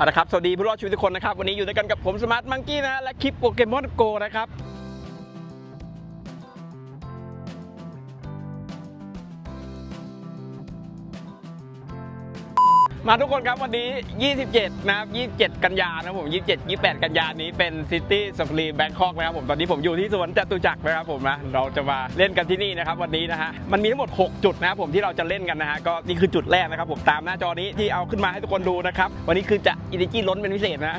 เอาละครับ สวัสดีผู้รอดชีวิตทุกคนนะครับ วันนี้อยู่ด้วยกันกับผมสมาร์ทมังกี้นะ และคลิปโปเกมอนโกนะครับ มาทุกคนครับวันนี้ 27 นะครับ 27 กันยานะผม 27 28 กันยานี้เป็นซิตี้สปรีแบงคอกนะครับผม ตอนนี้ผมอยู่ที่สวนจตุจักรนะครับผมนะ เราจะมาเล่นกันที่นี่นะครับวันนี้นะฮะ มันมีทั้งหมด 6 จุดนะครับผมที่เราจะเล่นกันนะฮะ ก็นี่คือจุดแรกนะครับผมตามหน้าจอนี้ที่เอาขึ้นมาให้ทุกคนดูนะครับ วันนี้คือจะอินดิจี้ล้นเป็นพิเศษนะ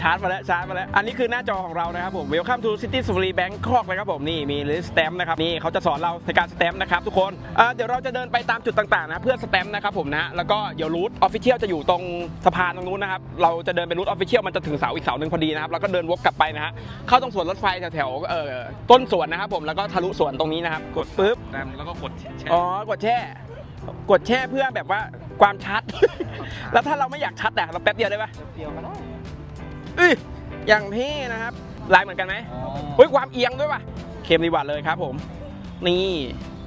ชาร์จมาแล้วชาร์จมาแล้ว อันนี้คือหน้าจอของเรานะครับผม Welcome to City s f r e e Bangkok นะครับผมนี่มีลิสแตมนะครับนี่เขาจะสอนเราในการสแตมป์นะครับทุกคนอ่าเดี๋ยวเราจะเดินไปตามจุดต่างๆนะเพื่อสแตมป์นะครับผมนะแล้วก็เดี๋ยวรูทออฟฟิเชียลจะอยู่ตรงสะพานตรงนู้นนะครับ เราจะเดินไปรูทออฟฟิเชียลมันจะถึงเสาอีกเสาหนึ่งพอดีนะครับ แล้วก็เดินวกกลับไปนะฮะ เข้าตรงสวนรถไฟแถวๆเอ่อต้นสวนนะครับผม แล้วก็ทะลุสวนตรงนี้นะครับ กดปุ๊บแต้มแล้วก็กดแช่อ๋อ กดแช่ กดแช่เพื่อแบบว่าความชัด แล้วถ้าเราไม่อยากชัดอะเราแป๊บเดียวได้ปะเดียวก็ได้เอ้ยอย่างเท่นะครับ ลายเหมือนกันไหมเฮ้ย ความเอียงด้วยว่ะเคมดีกว่าเลยครับ ผม นี่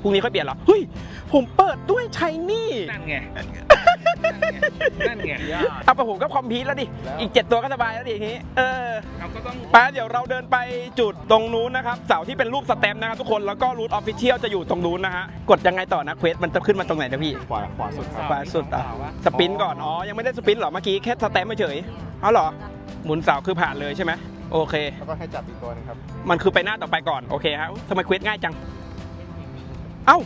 พรุ่งนี้ค่อยเปลี่ยนเหรอ เฮ้ย ผมเปิดด้วยชายนี่ นั่นไง นั่นไงเอาไปผมก็คอมพิวแล้วดิ อีก 7 ตัวก็สบายแล้วดิทีนี้ เออเราก็ต้องไปเดี๋ยวเราเดินไปจุดตรงนู้นนะครับ เสาที่เป็นรูปสแตมป์นะครับทุกคน แล้วก็รูทออฟฟิเชียลจะอยู่ตรงนู้นนะฮะ กดยังไงต่อนะเควสมันจะขึ้นมาตรงไหนนะพี่ ขวาขวาสุดครับขวาสุดอะ สปินก่อน อ๋อ ยังไม่ได้สปินเหรอ เมื่อกี้แค่สแตมป์เฉยๆเอาเหรอ หมุนเสาคือผ่านเลยใช่ไหมโอเค แล้วก็ให้จับอีกตัวหนึงครับ มันคือไปหน้าต่อไปก่อน โอเคครับทำไมเควสง่ายจัง เอ้า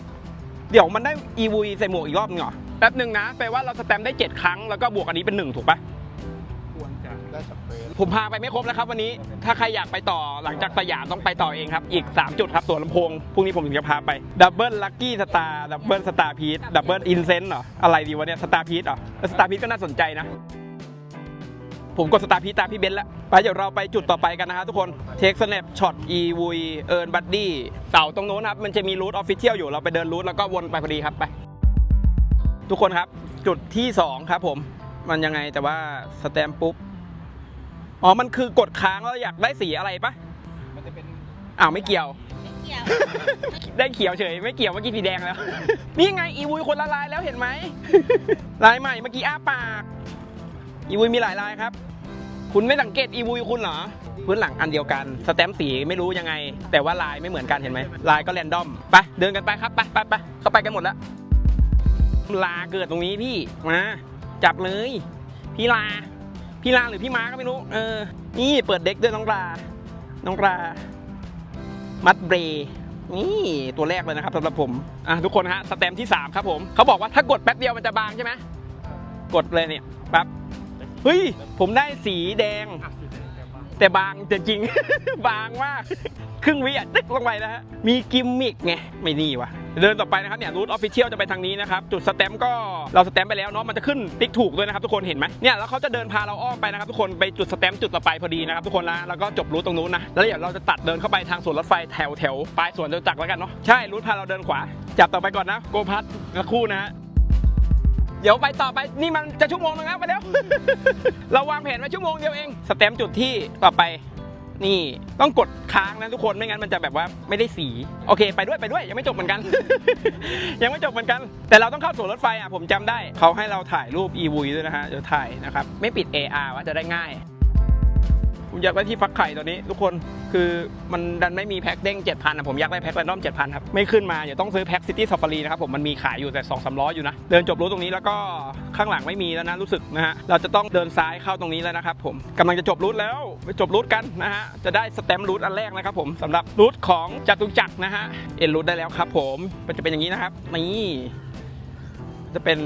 เดี๋ยวมันได้อีวีใส่หมวกอีกรอบนึงเหรอ แป๊บหนึ่งนะแปลว่าเราสแตมป์ได้ 7 ครั้งแล้วก็บวกอันนี้เป็น 1 ถูกปะควรจะได้จับเฟสผมพาไปไม่ครบแล้วครับวันนี้ถ้าใครอยากไปต่อหลังจากสยามต้องไปต่อเองครับ อีก 3 จุดครับสวนลำโพงพรุ่งนี้ผมถึงจะพาไปดับเบิลลัคกี้สตาร์ดับเบิลสตาร์พีทดับเบิลอินเซนต์เหรออะไรดีวะเนี่ยสตาร์พีทเหรอสตาร์พีทก็น่าสนใจนะ ผมกดสตาร์พีทตามพี่เบนซ์แล้วไปเดี๋ยวเราไปจุดต่อไปกันนะครับทุกคนเทคสแนปช็อตอีวุยเอิร์นบัดดี้เสาตรงโน้นครับมันจะมีรูทออฟฟิเชียลอยู่เราไปเดินรูทแล้วก็วนไปพอดีครับไป ทุกคนครับจุดที่2ครับผมมันยังไงแต่ว่าสแตมป์ปุ๊บอ๋อมันคือกดค้างแล้วอยากได้สีอะไรปะมันจะเป็นอ้าวไม่เกี่ยวเกี่ยว ได้เขียวเฉย ไม่เกี่ยวเมื่อกี้สีแดงแล้ว นี่ไงอีวุยคนละลายแล้วเห็นไหมลายใหม่เมื่อกี้อ้าปาก อีวุยมีหลายลายครับ คุณไม่สังเกตอีวุยคุณเหรอพื้นหลังอันเดียวกัน สแตมป์สีไม่รู้ยังไง แต่ว่าลายไม่เหมือนกันเห็นไหมลายก็แรนดอมไปเดินกันไปครับไปไปไปเข้าไปกันหมดแล้ว ลาเกิดตรงนี้พี่ มา จับเลย พี่ลา พี่ลาหรือพี่ม้าก็ไม่รู้ เออ นี่เปิดเด็กด้วยน้องลา น้องลา มัดเบรนี่ตัวแรกเลยนะครับสำหรับผมอะทุกคนฮะสแตมป์ที่ 3 ครับผมเขาบอกว่าถ้ากดแป๊บเดียวมันจะบางใช่ไหมกดเลยเนี่ยปั๊บเฮ้ย ผมได้สีแดงอะสีแดงแต่ว่าแต่บางจริงๆบางมาก ครึ่งวิอะตึกลงไปนะฮะมีกิมมิกไง ไม่นี่วะ เดินต่อไปนะครับเนี่ยรูทออฟฟิเชียลจะไปทางนี้นะครับ จุดสแตมป์ก็เราสแตมป์ไปแล้วเนาะมันจะขึ้นติ๊กถูกด้วยนะครับทุกคนเห็นไหมเนี่ยแล้วเขาจะเดินพาเราอ้อมไปนะครับทุกคนไปจุดสแตมป์จุดต่อไปพอดีนะครับทุกคนนะแล้วก็จบรูทตรงนู้นนะแล้วเดี๋ยวเราจะตัดเดินเข้าไปทางสวนรถไฟแถวแถวปลายสวนจตุจักรแล้วกันเนาะใช่รูทพาเราเดินขวา จับต่อไปก่อนนะโกพัทสักครู่นะฮะเดี๋ยวไปต่อไปนี่มันจะชั่วโมงนึงแล้วไปเร็วเราวางแผนไว้ชั่วโมงเดียวเองสแตมป์จุดที่ต่อไป นี่ต้องกดค้างนะทุกคนไม่งั้นมันจะแบบว่าไม่ได้สี โอเค ไปด้วยไปด้วยยังไม่จบเหมือนกัน ยังไม่จบเหมือนกัน แต่เราต้องเข้าสู่รถไฟอะผมจำได้เขาให้เราถ่ายรูป e v ด้วยนะฮะเดี๋ยวถ่ายนะครับไม่ปิด AR ว่าจะได้ง่าย อยากได้ที่ฟักไข่ตอนนี้ ทุกคนคือมันดันไม่มีแพ็คเด้ง7,000อะผมอยากได้แพ็คแรนดอม7,000ครับไม่ขึ้นมาเดี๋ยวต้องซื้อแพ็คซิตี้ซ f ฟ r รีนะครับผมมันมีขายอยู่แต่2 3 0 0อยู่นะ เดินจบรูทตรงนี้แล้วก็ข้างหลังไม่มีแล้วนะรู้สึกนะฮะเราจะต้องเดินซ้ายเข้าตรงนี้แล้วนะครับผมกำลังจะจบรูทแล้วไปจบรูทกันนะฮะจะได้สแตมป์รูทอันแรกนะครับผมสำหรับรูทของจตุจักรนะฮะเอ็นรูทได้แล้วครับ ผมมันจะเป็นอย่างนี้นะครับนี่จะเป็น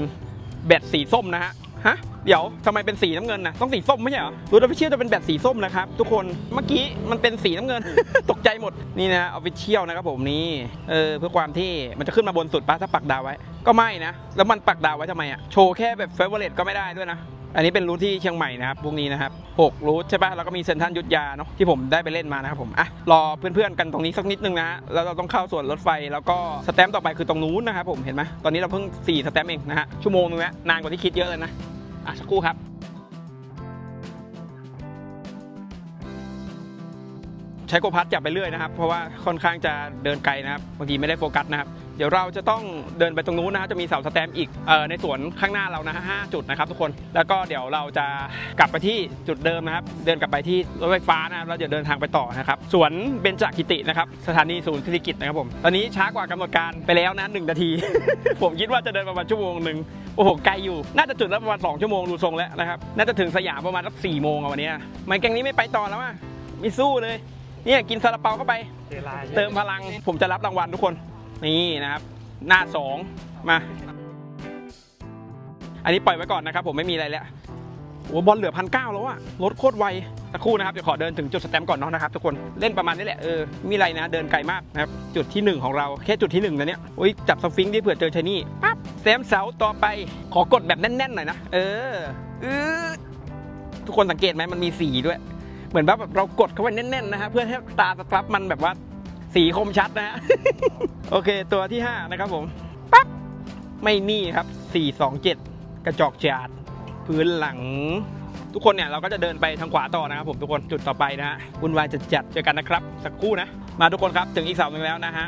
แบตสีส้มนะฮะฮะ เดี๋ยวทำไมเป็นสีน้ำเงินนะต้องสีส้มไม่ใช่เหรอรูทออฟฟิเชียลจะเป็นแบตสีส้มนะครับ ทุกคนเมื่อกี้มันเป็นสีน้ำเงิน ตกใจหมดนี่นะออฟฟิเชียลนะครับผมนี่เออเพื่อความที่มันจะขึ้นมาบนสุดปะถ้าปักดาวไว้ ก็ไม่นะ แล้วมันปักดาวไว้ทำไมอะโชว์แค่แบบเฟเวอร์เรก็ไม่ได้ด้วยนะอันนี้เป็นรูทที่เชียงใหม่นะครับพวกนี้นะครับ6รูทใช่ปะแล้วก็มีเซนทันยุทธยาเนาะที่ผมได้ไปเล่นมานะครับผมอะรอเพื่อนๆกันตรงนี้สักนิดนึงนะฮะแล้วเราต้องเข้าส่วนรถไฟแล้วก็สแตมป์ต่อไปคือตรงนู้นนะครับผมเห็นไหมตอนนี้เราเพิ่ง4สแตมป์เองนะฮะชั่วโมงนึงแล้วนานกว่าที่คิดเยอะเลยนะ อะสักครู่ครับ ใช้โกพัดจับไปเรื่อยนะครับ เพราะว่าค่อนข้างจะเดินไกลนะครับบางทีไม่ได้โฟกัสนะครับ เดี๋ยวเราจะต้องเดินไปตรงนู้นนะฮะจะมีเสาสแตมป์อีกเออในสวนข้างหน้าเรานะฮะห้าจุดนะครับทุกคนแล้วก็เดี๋ยวเราจะกลับไปที่จุดเดิมนะครับ เดินกลับไปที่รถไฟฟ้านะครับเราจะเดินทางไปต่อนะครับสวนเบญจกิตินะครับสถานีศูนย์เศรษฐกิจนะครับผมตอนนี้ช้ากว่ากำหนดการไปแล้วนะหนึ่งนาที ผมคิดว่าจะเดินประมาณชั่วโมงหนึ่งโอ้โหไกลอยู่น่าจะจุดละประมาณ2ชั่วโมงดูทรงแล้วนะครับน่าจะถึงสยามประมาณสักสี่โมงอะวันเนี้ยมันแกงนี้ไม่ไปต่อแล้วอะไม่สู้เลย เนี่ยกินซาลาเปาเข้าไปเวลาเติมพลังผมจะรับรางวัลทุกคน นี่นะครับ หน้าสองมา อันนี้ปล่อยไว้ก่อนนะครับ ผมไม่มีอะไรแล้วโอ้บอลเหลือพันเก้าแล้วอะรถโคตรไวสักครู่นะครับเดี๋ยวขอเดินถึงจุดสแตมป์ก่อนเนาะนะครับทุกคนเล่นประมาณนี้แหละเออไม่มีอะไรนะเดินไกลมากนะครับจุดที่หนึ่งของเราแค่จุดที่หนึ่งนะเนี่ยโอ้ยจับสฟิงค์ดิเผื่อเจอชายนี่ปั๊บแซมเสาต่อไปขอกดแบบแน่นๆหน่อยนะเออเออทุกคนสังเกตไหมมันมีสีด้วย เหมือนแบบเรากดเข้าไปแน่นๆนะฮะเพื่อให้ตาสครับมันแบบว่าสีคมชัดนะฮะโอเคตัวที่ 5 นะครับผมปั๊บไม่นี่ครับ 427 กระจอกจาดพื้นหลัง ทุกคนเนี่ยเราก็จะเดินไปทางขวาต่อนะครับผมทุกคนจุดต่อไปนะฮะวุ่นวายจะจัดเจอกันนะครับ สักครู่นะ มาทุกคนครับถึงอีกเสาหนึ่งแล้วนะฮะ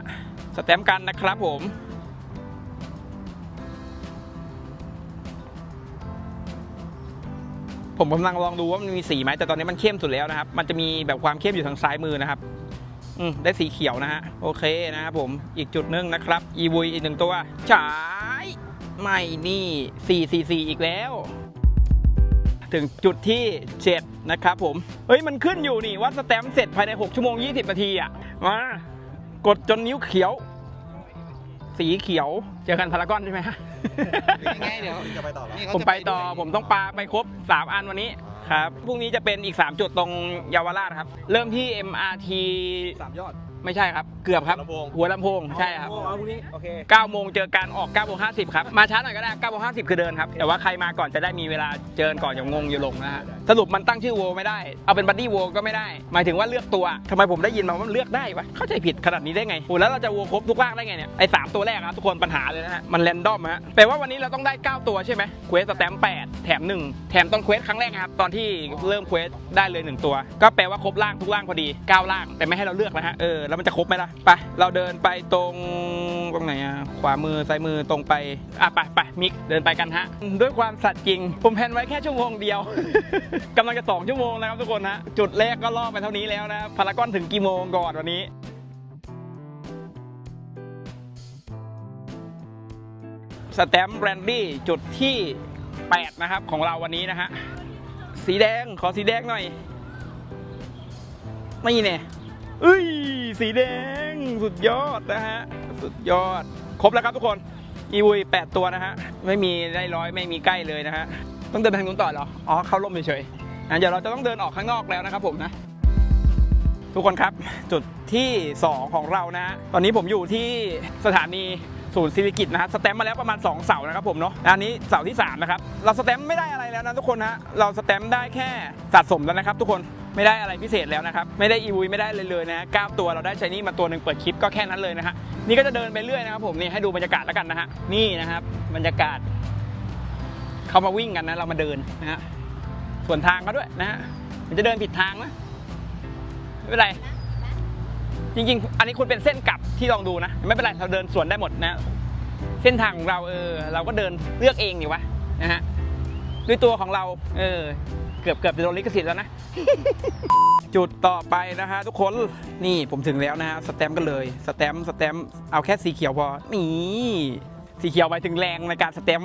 สแตมป์กันนะครับผม ผมกำลังลองดูว่ามันมีสีไหมแต่ตอนนี้มันเข้มสุดแล้วนะครับ มันจะมีแบบความเข้มอยู่ทางซ้ายมือนะครับอืมได้สีเขียวนะฮะโอเคนะครับผมอีกจุดหนึงนะครับอีวุยอีกหนึ่งตัวฉายไม่นี่4 4 4อีกแล้ว ถึงจุดที่ 7 นะครับผมเฮ้ยมันขึ้นอยู่นี่ว่าสแตมป์เสร็จภายใน 6 ชั่วโมง 20 นาทีอะมากดจนนิ้วเขียว สีเขียว เจอกันพารากอนใช่ไหมฮะ ยังไงเดี๋ยว จะไปต่อแล้วนี่เขาผมจะไปต่อด้วยผมต้องปาไปครบ 3 อันวันนี้ครับพรุ่งนี้จะเป็นอีก 3 จุดตรงเยาวราชครับ เริ่มที่ MRT สามยอด ไม่ใช่ครับ เกือบครับ หัวลำโพง หัวลำโพงใช่ครับเอาพรุ่งนี้ โอเค 9โมงเจอกันออก9โมง50ครับ มาช้าหน่อยก็ได้9โมง50 คือเดินครับ แต่ว่าใครมาก่อนจะได้มีเวลาเจอกันก่อนอย่างงงอยู่ลงนะฮะ สรุปมันตั้งชื่อโวไม่ได้ เอาเป็นบัดดี้โวก็ไม่ได้ หมายถึงว่าเลือกตัวทำไมผมได้ยินมาว่ามันเลือกได้วะ เข้าใจผิดขนาดนี้ได้ไงโอ้แล้วเราจะโวครบทุกร่างได้ไงเนี่ย ไอ้สามตัวแรกครับทุกคนปัญหาเลยนะฮะ มันแรนดอมฮะ แปลว่าวันนี้เราต้องได้ 9 ตัวใช่ไหมเควสสแตมป์8แถม1แถมตอนเควสครั้งแรกนะครับ ตอนที่เริ่มเควสได้เลย1ตัว ก็แปลว่าครบร่างทุกร่างพอดี9ร่าง แต่ไม่ให้เราเลือกนะฮะ เออแล้วมันจะครบไหมล่ะไปเราเดินไปตรงตรงไหนอะขวามือซ้ายมือตรงไปอะไปไปมิกเดินไปกันฮะ ด้วยความสัตย์จริง ผมแพนไว้แค่ชั่วโมงเดียวกำลังจะสองชั่วโมงแล้วครับทุกคนฮะจุดแรกก็ล่อไปเท่านี้แล้วนะพารากอนถึงกี่โมงก่อนวันนี้สแตมป์แบรนดี้จุดที่ 8 นะครับ ของเราวันนี้นะฮะ สีแดงขอสีแดงหน่อย ไม่เนี่ย เอ้ย สีแดง สุดยอดนะฮะ สุดยอด ครบแล้วครับทุกคน อีวุย8ตัวนะฮะ ไม่มีได้ร้อยไม่มีใกล้เลยนะฮะ ต้องเดินไปทางนู้นต่อเหรอ อ๋อ เข้าร่มเฉยๆงั้นเดี๋ยวเราจะต้องเดินออกข้างนอกแล้วนะครับผมนะ ทุกคนครับ จุดที่ 2 ของเรานะ ตอนนี้ผมอยู่ที่สถานี ศูนย์ศิริกิจนะฮะสแตมป์มาแล้วประมาณ 2 เสานะครับผมเนาะอันนี้เสาที่3นะครับเราสแตมป์ไม่ได้อะไรแล้วนะทุกคนฮะเราสแตมป์ได้แค่สะสมแล้วนะครับ ทุกคนไม่ได้อะไรพิเศษแล้วนะครับไม่ได้อีวุยไม่ได้เลยเลยนะฮะก้าตัวเราได้ชายนี่มาตัวหนึ่งเปิดคลิปก็แค่นั้นเลยนะฮะนี่ก็จะเดินไปเรื่อยนะครับผมนี่ให้ดูบรรยากาศแล้วกันนะฮะนี่นะครับบรรยากาศเขามาวิ่งกันนะเรามาเดินนะฮะส่วนทางก็ด้วยนะฮะมันจะเดินผิดทางนะไม่เป็นไร จริงๆ อันนี้คุณเป็นเส้นกลับที่ลองดูนะ ไม่เป็นไรเราเดินสวนได้หมดนะ เส้นทางของเราเออเราก็เดินเลือกเองนี่วะนะฮะด้วยตัวของเราเออเกือบเกือบจะโดนลิขสิทธิ์แล้วนะ จุดต่อไปนะฮะทุกคนนี่ผมถึงแล้วนะฮะสแตมป์กันเลยสแตมป์สแตมป์เอาแค่สีเขียวพอนี่สีเขียวไปถึงแรงในการสแตม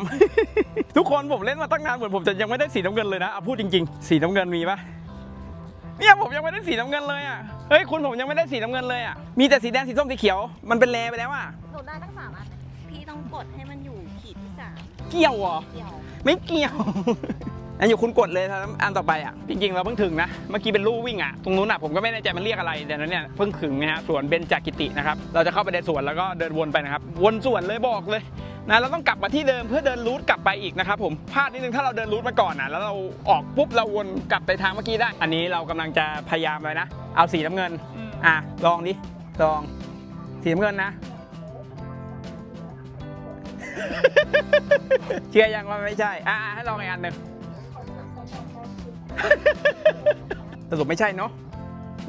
ทุกคนผมเล่นมาตั้งนานเหมือนผมจะยังไม่ได้สีน้ำเงินเลยนะเอาพูดจริง ๆ สีน้ำเงินมีปะ เนี่ยผมยังไม่ได้สีน้ำเงินเลยอะ เฮ้ยคุณผมยังไม่ได้สีน้ำเงินเลยอะ มีแต่สีแดงสีส้มสีเขียว มันเป็นแลไปแล้วอะ หนูได้ตั้งสามอันนะพี่ต้องกดให้มันอยู่ขีดที่สามเกี่ยวเหรอเดียวไม่เกี่ยว อันอยู่คุณกดเลยครับอันต่อไปอะ จริงๆเราเพิ่งถึงนะ เมื่อกี้เป็นลู่วิ่งอะ ตรงนู้นอะผมก็ไม่แน่ใจมันเรียกอะไรแต่นั้นเนี่ยเพิ่งถึงนะฮะสวนเบญจกิตินะครับ เราจะเข้าไปในสวนแล้วก็เดินวนไปนะครับ วนสวนเลยบอกเลย นะเราต้องกลับมาที่เดิมเพื่อเดินรูทกลับไปอีกนะครับผมพลาดนิดนึงถ้าเราเดินรูทมาก่อนนะแล้วเราออกปุ๊บเราวนกลับไปทางเมื่อกี้ได้ อันนี้เรากำลังจะพยายามเลยนะ เอาสีน้ำเงินอะลองดิลองสีน้ำเงินนะ เชื่อยังว่าไม่ใช่อะอะให้ลองอีกอันหนึ่งสรุปไม่ใช่เนาะ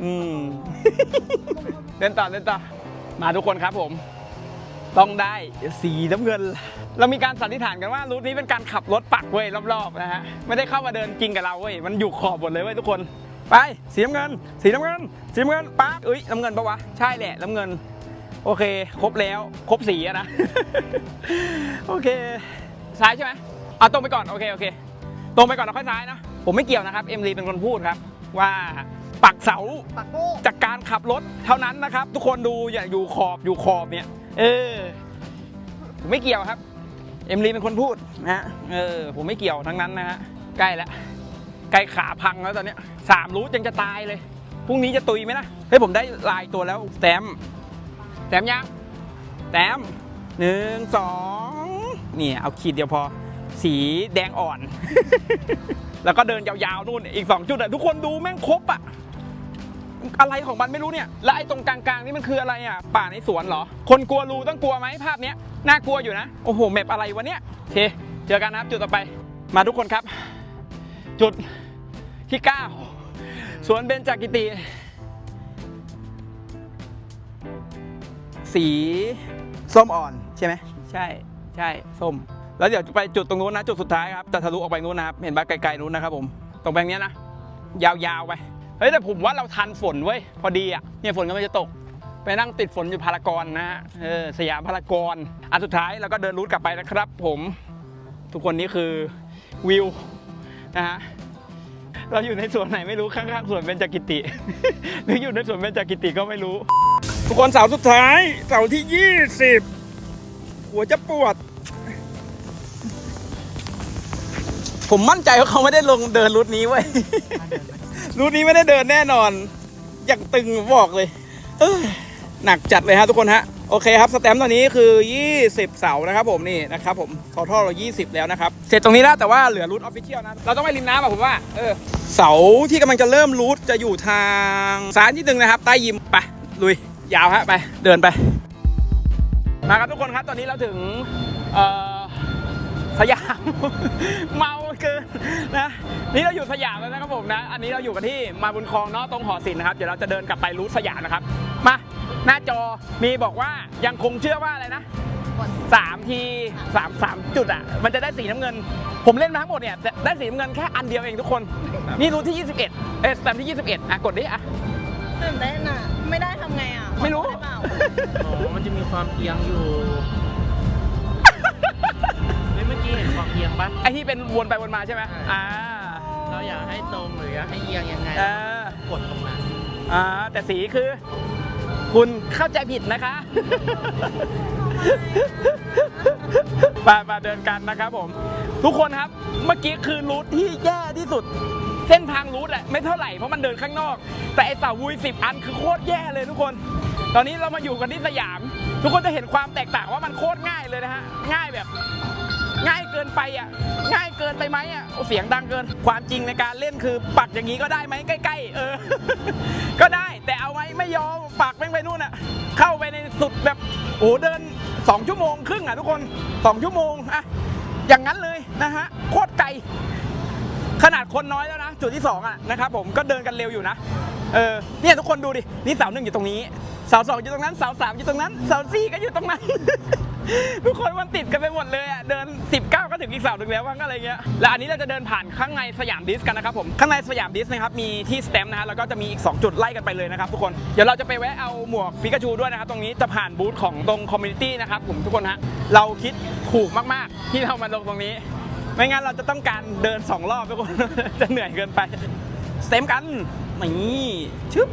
อืมเดินต่อเดินต่อมาทุกคนครับผม ต้องได้สีน้ำเงิน เรามีการสันนิษฐานกันว่ารูทนี้เป็นการขับรถปักเว้ยรอบๆนะฮะไม่ได้เข้ามาเดินจริงกับเราเว้ยมันอยู่ขอบหมดเลยเว้ยทุกคนไปสีน้ำเงิน สีน้ำเงิน สีน้ำเงินปั๊บเอ้ยน้ำเงินปะวะใช่แหละน้ำเงิน โอเค ครบแล้วครบสีนะโอเคซ้ายใช่ไหมเอาตรงไปก่อนโอเคโอเค ตรงไปก่อนแล้วค่อยซ้ายนะผมไม่เกี่ยวนะครับเอ็มลีเป็นคนพูดครับว่า ปักเสาปักโป้จากการขับรถเท่านั้นนะครับ ทุกคนดูอย่าอยู่ขอบอยู่ขอบเนี่ย เออผมไม่เกี่ยวครับ เอ็มลีเป็นคนพูดนะฮะเออ ผมไม่เกี่ยวทั้งนั้นนะฮะใกล้แล้วใกล้ขาพังแล้วตอนเนี้ยสามรู้ยังจะตายเลยพรุ่งนี้จะตุยไหมนะเฮ้ยผมได้ลายตัวแล้วแต้มแต้มยังแต้มหนึ่งสองนี่เอาขีดเดียวพอ สีแดงอ่อน แล้วก็เดินยาวๆนู่นอีก 2 จุดอะทุกคนดูแม่งครบอะ อะไรของมันไม่รู้เนี่ย แล้วไอ้ตรงกลางๆนี่มันคืออะไรอะ ป่าในสวนเหรอ คนกลัวรูต้องกลัวไหมภาพเนี้ย น่ากลัวอยู่นะ โอ้โหแมปอะไรวะเนี่ยโอเค เจอกันนะครับจุดต่อไป มาทุกคนครับ จุดที่9สวนเบญจกิติ สีส้มอ่อนใช่ไหม ใช่ใช่ส้ม แล้วเดี๋ยวไปจุดตรงนู้นนะ จุดสุดท้ายครับจะทะลุออกไปนู้นนะครับ เห็นปะไกลๆนู้นนะครับผม ตรงแบงนี้นะ ยาวๆไป ฮ้ยแต่ผมว่าเราทันฝนเว้ยพอดีอะเนี่ยฝนก็ไม่จะตก ไปนั่งติดฝนอยู่พารากอนนะฮะเออสยามพารากอนอันสุดท้ายเราก็เดินรูทกลับไปนะครับ ผมทุกคนนี่คือวิวนะฮะเราอยู่ในสวนไหนไม่รู้ข้างๆสวนเบญจกิติ หรืออยู่ในสวนเบญจกิติก็ไม่รู้ ทุกคนเสาร์สุดท้ายเสาร์ที่ 20 หัวจะปวด ผมมั่นใจว่าเขาไม่ได้ลงเดินรูทนี้เว้ย รูทนี้ไม่ได้เดินแน่นอน อยางตึงบอกเลยเอ้ยหนักจัดเลยฮะทุกคนฮะโอเคครับสแตมป์ตอนนี้คือ 20 เสานะครับผมนี่นะครับผมทอทอเรา 20 แล้วนะครับ เสร็จตรงนี้แล้วแต่ว่าเหลือรูทออฟฟิเชียลนะ เราต้องไปริมน้ำอะผมว่าเออเสาที่กำลังจะเริ่มรูทจะอยู่ทางซ้ายนิดนึงนะครับ ใต้ยิมไปลุยยาวฮะไปเดินไป มาครับทุกคนครับตอนนี้เราถึงเอ่อามเมาเกินนะนี่เราอยู่สยามแล้วนะครับผมนะ อันนี้เราอยู่กันที่มาบุญคลองเนาะตรงหอศิลป์นะครับ เดี๋ยวเราจะเดินกลับไปรูทสยามนะครับ มาหน้าจอมีบอกว่ายังคงเชื่อว่าอะไรนะสามทีสามสามจุดอะ มันจะได้สีน้ำเงิน ผมเล่นมาทั้งหมดเนี่ยแต่ได้สีน้ำเงินแค่อันเดียวเองทุกคน นี่รูทที่ 21 เอ๊ะสแตมป์ที่ 21 อะ กดดิอะ ตื่นเต้นอะ ไม่ได้ทำไงอะไม่รู้ ขอโทษได้เปล่า อ๋อมันจะมีความเอียงอยู่ เฮ้ยเมื่อกี้เห็นความเอียงปะไอที่เป็นวนไปวนมาใช่ไหมอ่าเราอยากให้ตรงหรืออยากให้เอียงยังไงเออกดตรงนั้นอ่าแต่สีคือ คุณเข้าใจผิดนะคะมามาเดินกันนะครับผม ทุกคนครับเมื่อกี้คือรูทที่แย่ที่สุด เส้นทางรูทอะไม่เท่าไหร่เพราะมันเดินข้างนอก แต่ไอเสาวุยสิบอันคือโคตรแย่เลยทุกคน ตอนนี้เรามาอยู่กันที่สยาม ทุกคนจะเห็นความแตกต่างว่ามันโคตรง่ายเลยนะฮะง่ายแบบ ง่ายเกินไปอะง่ายเกินไปไหมอะเสียงดังเกิน ความจริงในการเล่นคือปักอย่างนี้ก็ได้ไหมใกล้ๆ เออ ก็ได้แต่เอาไว้ไม่ยอมปักแม่งไปนู่นอะ เข้าไปในสุดแบบโอ้เดิน 2 ชั่วโมงครึ่งอะทุกคน 2 ชั่วโมงอะอย่างนั้นเลยนะฮะโคตรไกลขนาดคนน้อยแล้วนะ จุดที่ 2 อะนะครับผมก็เดินกันเร็วอยู่นะเออเนี่ยทุกคนดูดินี่เสาหนึ่งอยู่ตรงนี้เสาสองอยู่ตรงนั้นเสาสามอยู่ตรงนั้นเสาสี่ก็อยู่ตรงนั้น ทุกคนมันติดกันไปหมดเลยอะเดิน 19 ก็ถึงอีกสาหนึ่งแล้วว่าก็อะไรเงี้ยแล้วอันนี้เราจะเดินผ่านข้างในสยามดิสกันนะครับผมข้างในสยามดิสนะครับมีที่สแตมป์นะฮะแล้วก็จะมีอีก 2 จุดไล่กันไปเลยนะครับทุกคนเดี๋ยวเราจะไปแวะเอาหมวกปิกาจูด้วยนะครับตรงนี้จะผ่านบูธของตรงคอมมูนิตี้นะครับผมทุกคนฮะเราคิดถูกมากๆ ที่เรามาลงตรงนี้ ไม่งั้นเราจะต้องการเดินสองรอบทุกคนจะเหนื่อยเกินไปสเต็มกันนี่ชึบ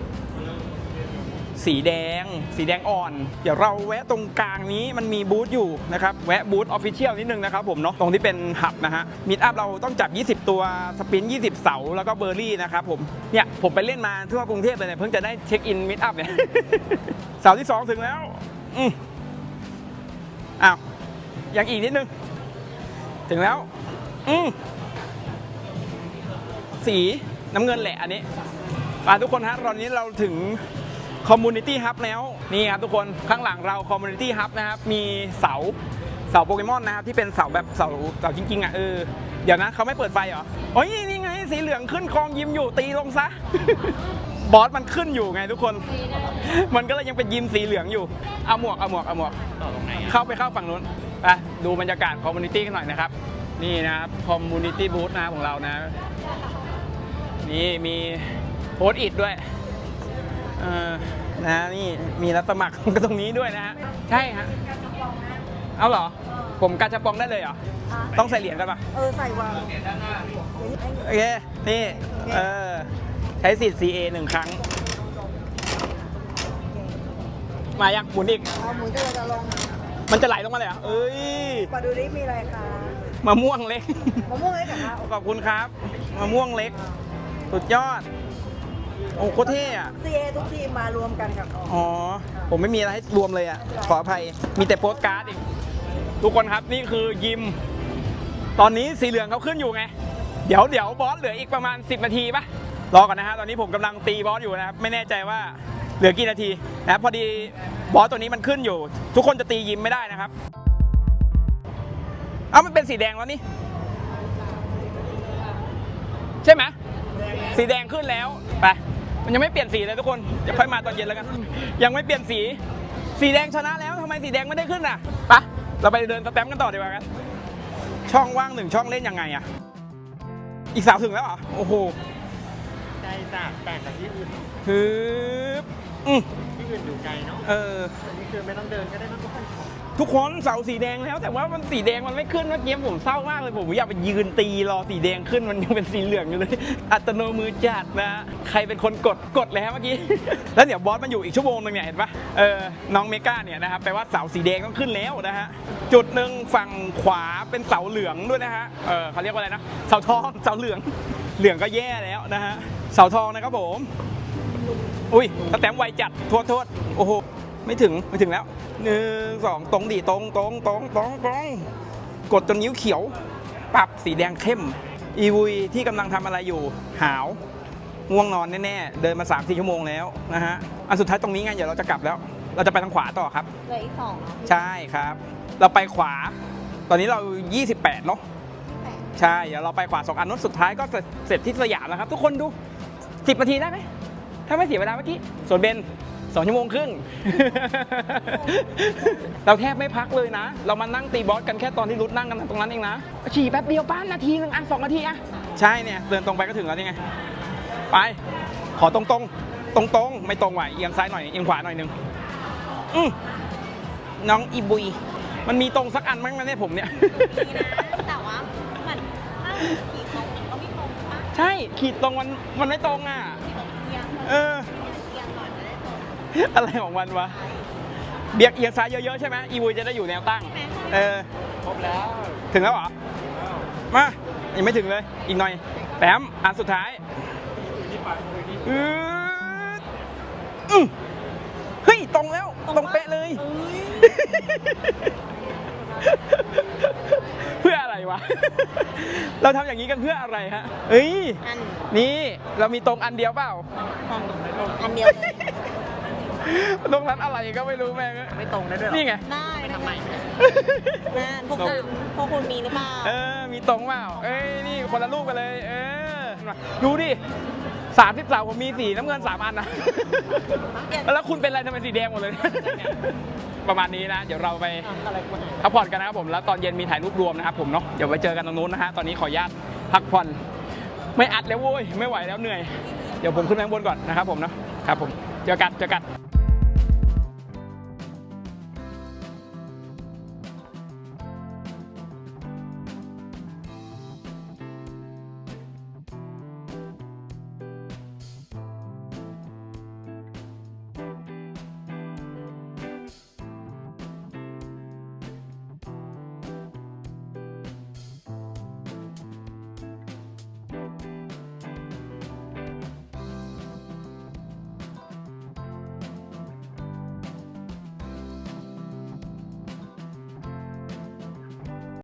สีแดง สีแดงอ่อน เดี๋ยวเราแวะตรงกลางนี้มันมีบูธอยู่นะครับ แวะบูธออฟฟิเชียลนิดนึงนะครับผมเนาะตรงที่เป็นหับนะฮะมิดอัพเราต้องจับ 20 ตัวสปิน 20 เสา แล้วก็เบอร์รี่นะครับผมเนี่ยผมไปเล่นมาทั่วกรุงเทพเลยเนี่ยเพิ่งจะได้เช็คอินมิดอัพเนี่ยเสาที่ 2 ถึงแล้วอืมอ้าวยังอีกนิดนึง ถึงแล้ว อืมสีน้ำเงินแหละอันนี้มาทุกคนฮะตอนนี้เราถึง คอมมูนิตี้ฮับแล้วนี่ครับทุกคนข้างหลังเราคอมมูนิตี้ฮับนะครับมีเสาเสาโปเกมอนนะครับที่เป็นเสาแบบเสาเสาจริงๆอะเออเดี๋ยวนะเขาไม่เปิดไฟเหรอโอ้ยนี่ไงสีเหลืองขึ้นคลองยิมอยู่ตีลงซะ บอสมันขึ้นอยู่ไงทุกคน มันก็เลยยังเป็นยิมสีเหลืองอยู่เอาหมวกเอาหมวกเอาหมวกเข้าไปเข้าฝั่งนู้นไปดูบรรยากาศคอมมูนิตี้กันหน่อยนะครับ นี่นะครับคอมมูนิตี้บูธนะของเรานะ นี่มีโพสต์อิดด้วย เออนะนี่มีรับสมัคร ก็ตรงนี้ด้วยนะฮะใช่ฮะเอาเหรอ ผมกาจะปองได้เลยเหรอ ต้องใส่เหรียญกันปะเออ ใส่วางโอเค นี่ เออ ใช้สิทธิ์ CA หนึ่งครั้ง มายังหมุนอีก เอาหมุนจะจะลงมันจะไหลลงมาเลยเหรอ เอ้ย มาดูดิมีอะไรคะมะม่วงเล็ก มะม่วงเลยเหรอคะขอบคุณครับ มะม่วงเล็ก สุดยอด โอ้โคตรเท่อะซีเอทุกทีมมารวมกันกับออกอ๋อ ผมไม่มีอะไรให้รวมเลยอะ ขออภัย มีแต่โปสการ์ดอีก ทุกคนครับนี่คือยิม ตอนนี้สีเหลืองเขาขึ้นอยู่ไง เดี๋ยวเดี๋ยวบอสเหลืออีกประมาณ 10 นาทีปะรอก่อนนะฮะ ตอนนี้ผมกำลังตีบอสอยู่นะครับ ไม่แน่ใจว่าเหลือกี่นาทีนะครับพอดีบอสตัวนี้มันขึ้นอยู่ ทุกคนจะตียิมไม่ได้นะครับ เอ้ามันเป็นสีแดงแล้วนี่ ใช่ไหมสีแดงขึ้นแล้ว ไป มันยังไม่เปลี่ยนสีเลยทุกคน จะค่อยมาตอนเย็นแล้วกัน ยังไม่เปลี่ยนสี สีแดงชนะแล้วทำไมสีแดงไม่ได้ขึ้นอะไปะเราไปเดินสแตมป์กันต่อดีกว่ากัน ช่องว่างหนึ่งช่องเล่นยังไงอะ อีกสาวถึงแล้วเหรอ โอ้โห ไกลจากแต่จากที่อื่นฮึบอืมที่อื่นอยู่ไกลเนาะเออ อันนี้คือไม่ต้องเดินก็ได้นะทุกคน ทุกคนเสาสีแดงแล้ว แต่ว่ามันสีแดงมันไม่ขึ้นเมื่อกี้ผมเศร้ามากเลยผมอยากไปยืนตีรอสีแดงขึ้นมันยังเป็นสีเหลืองอยู่เลย อัตโนมือจัดนะใครเป็นคนกดกดเลยฮะเมื่อกี้ แล้วเดี๋ยวบอสมันอยู่อีกชั่วโมงหนึงเนี่ยเห็นปะเออน้องเมกาเนี่ยนะครับแปลว่าเสาสีแดงต้องขึ้นแล้วนะฮะจุดหนึ่งฝั่งขวาเป็นเสาเหลืองด้วยนะฮะเออเขาเรียกว่าอะไรนะเสาทองเสาเหลืองเหลืองก็แย่แล้วนะฮะเสาทองนะครับผม อุ้ยสแตมไวจัดโทษโทษโอ้โห ไม่ถึงไม่ถึงแล้วหนึ่งสองตรงดิตรงตรงตรงตรงตรงกดจนนิ้วเขียว ปรับสีแดงเข้ม อีวุยที่กำลังทำอะไรอยู่ หาวง่วงนอนแน่ๆ เดินมา3ามสี่ชั่วโมงแล้วนะฮะ อันสุดท้ายตรงนี้ไงเดี๋ยวเราจะกลับแล้ว เราจะไปทางขวาต่อครับ เหลืออีกสองเนาะใช่ครับ เราไปขวา ตอนนี้เรา 28เนาะใช่ เดี๋ยวเราไปขวาสองอันนู้นสุดท้ายก็จะเสร็จที่สยามแล้วครับ ทุกคนดู 10นาทีได้ไหมถ้าไม่เสียเวลาเมื่อกี้ส่วนเบน สองชั่วโมงครึ่ง เราแทบไม่พักเลยนะ เรามานั่งตีบอสกันแค่ตอนที่รุดนั่งกันตรงนั้นเองนะฉี่แป๊บเดียวป้านนาทีหนึ่งอะสองนาทีอะใช่เนี่ย เดินตรงไปก็ถึงแล้วนี่ไง ไป ขอตรงตรงตรงตรงๆไม่ตรงไหวเอียงซ้ายหน่อยเอียงขวาหน่อยหนึงอือน้องอีบุย มันมีตรงสักอันมั้งนะเนี่ยผมเนี่ยดีนะแต่ว่าเหมือนถ้าขี่ตรงมันก็ไม่ตรงปะใช่ขีดตรงมันมันไม่ตรงอะขี่ตรงเอียงเอ อะไรของมันวะเบียกเอียงซ้ายเยอะๆใช่ไหมอีวุยจะได้อยู่แนวตั้ง เออ ครบแล้ว ถึงแล้วเหรอ มายังไม่ถึงเลย อีกหน่อยแปมอันสุดท้ายอืดอืมเฮ้ย ตรงแล้ว ตรงเป๊ะเลย เพื่ออะไรวะ เราทำอย่างนี้กันเพื่ออะไรฮะ เอ้ยอันนี่เรามีตรงอันเดียวเปล่า อันเดียวเลย ตรงนั้นอะไรก็ไม่รู้แม่งไม่ตรงได้ด้วยเหรอนี่ไง ได้ไปทำไมนะพวกคุณพวกคุณมีหรือเปล่าเออ มีตรงเปล่า เอ้ย นี่คนละลูกกันเลย เออ ดูดิสามที่สามผมมีสีน้ำเงินสามอันนะ แล้วคุณเป็นอะไรทำไมสีแดงหมดเลย ประมาณนี้นะ เดี๋ยวเราไปพักผ่อนกันนะครับผม แล้วตอนเย็นมีถ่ายรูปรวมนะครับผมเนาะ เดี๋ยวไปเจอกันตรงนู้นนะฮะ ตอนนี้ขออนุญาตพักผ่อน ไม่อัดแล้วโว้ย ไม่ไหวแล้วเหนื่อย เดี๋ยวผมขึ้นไปข้างบนก่อนนะครับผมเนาะ ครับผม เจอกัน เจอกัน